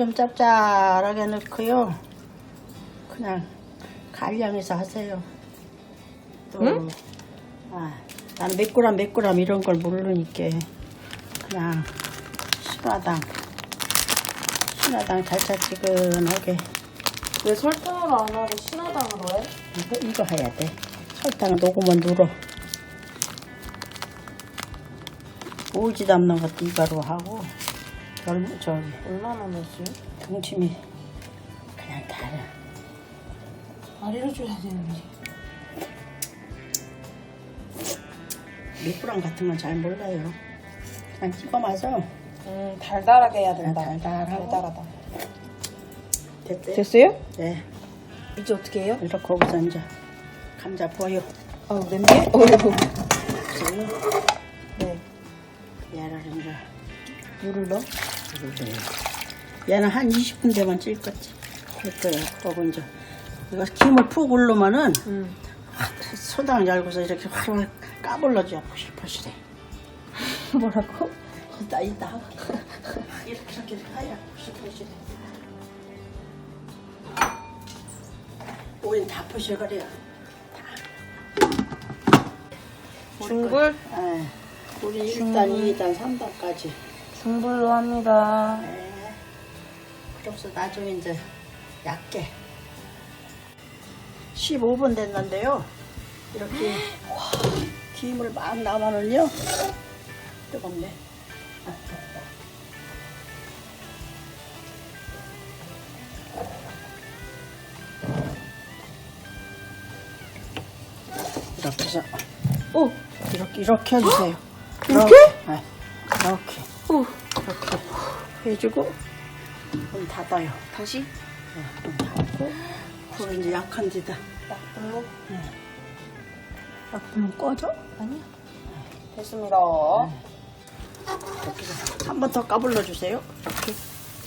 좀 짭짤하게 넣고요. 그냥 간량해서 하세요. 또, 응? 아, 나는 몇 그램 몇 그램 이런 걸 모르니까 그냥 신화당 신화당 달짝지근하게 왜 설탕으로 안 하고 신화당으로 해? 이거, 이거 해야 돼. 설탕 녹으면 눌어. 오지 담는 것도 이거로 하고 열 저기 얼마나 넣지? 등심이 그냥 달아. 알려줘야 되는데. 밑부랑 같은 건 잘 몰라요. 그냥 찍어 마서 음, 달달하게 해야 된다. 달달하고. 달달하다. 됐어요? 됐어요? 네. 이제 어떻게 해요? 이렇게 거기서 이제 감자 보여. 아, 냄비? 어이구. 그래서 네. 얘를 이제 물을 넣어? 얘는 한 20분 되면 찔 거지. 됐어요. 그러고 이제 이거 김을 푹 올르면은 응. 소당 열고서 이렇게 활활 까불러줘야 포실포실해. 뭐라고? 이따 이따 이렇게 이렇게 하야 포실포실해. 우린 다 포실거려요. 중불? 예. 우리 1단, 2단, 3단까지. 중불로 합니다. 네. 그래서 나중에 이제 얇게 15분 됐는데요. 이렇게 김을 막 나면은요. 뜨겁네. 이렇게 해서 오! 이렇게 이렇게 해주세요. 이렇게? 네. 이렇게 오! 이렇게 해주고 문 닫아요. 다시? 네, 문 닫고 불은 이제 약한 데다 약불로? 약불은 꺼져? 아니야. 됐습니다. 이렇게 한번 더 까불러 주세요. 이렇게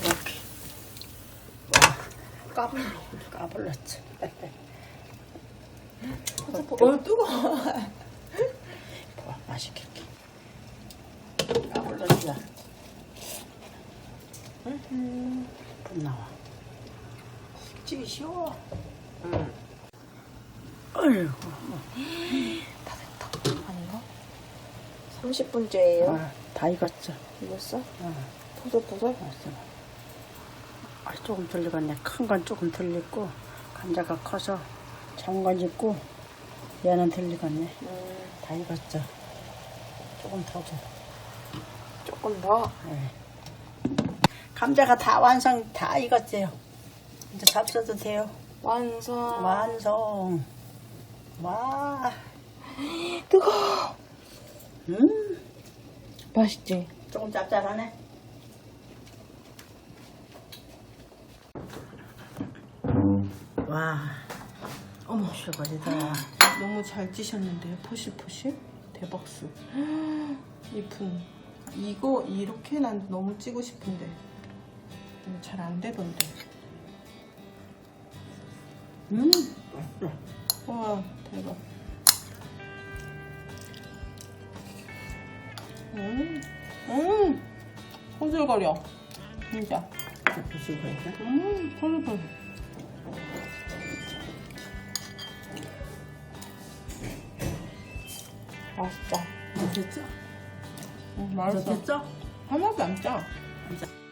이렇게 와, 까불러 까불렀지. 어, 뜨거워. 와, 맛있겠게 까불러 주자. 불 나와. 찌기 쉬워. 응. 어휴. 다 됐다. 아닌가? 30분째예요. 아, 다 익었죠. 익었어? 어. 포들포들? 알았어. 아, 조금 덜 익었네. 큰 건 조금 덜 익고 감자가 커서 작은 건 익고 얘는 덜 익었네. 음, 다 익었죠. 조금 더 줘. 조금 더. 네. 감자가 다 완성 다 익었어요. 이제 잡숴도 돼요. 완성. 완성. 와. 뜨거워. 음. 맛있지? 조금 짭짤하네. 와. 어머, 실거리다. 너무 잘 찌셨는데요. 포실포실? 대박스. 이쁜. 이거 이렇게 난 너무 찌고 싶은데 잘 안 되던데. 음. 맛있어. 와 대박. 음, 음, 호들거려. 진짜. 실거리다. 음, 호들거려. 맛있다. 됐죠? 음, 더 맛있어. 됐죠? 하나도 안 짜. 안 짜.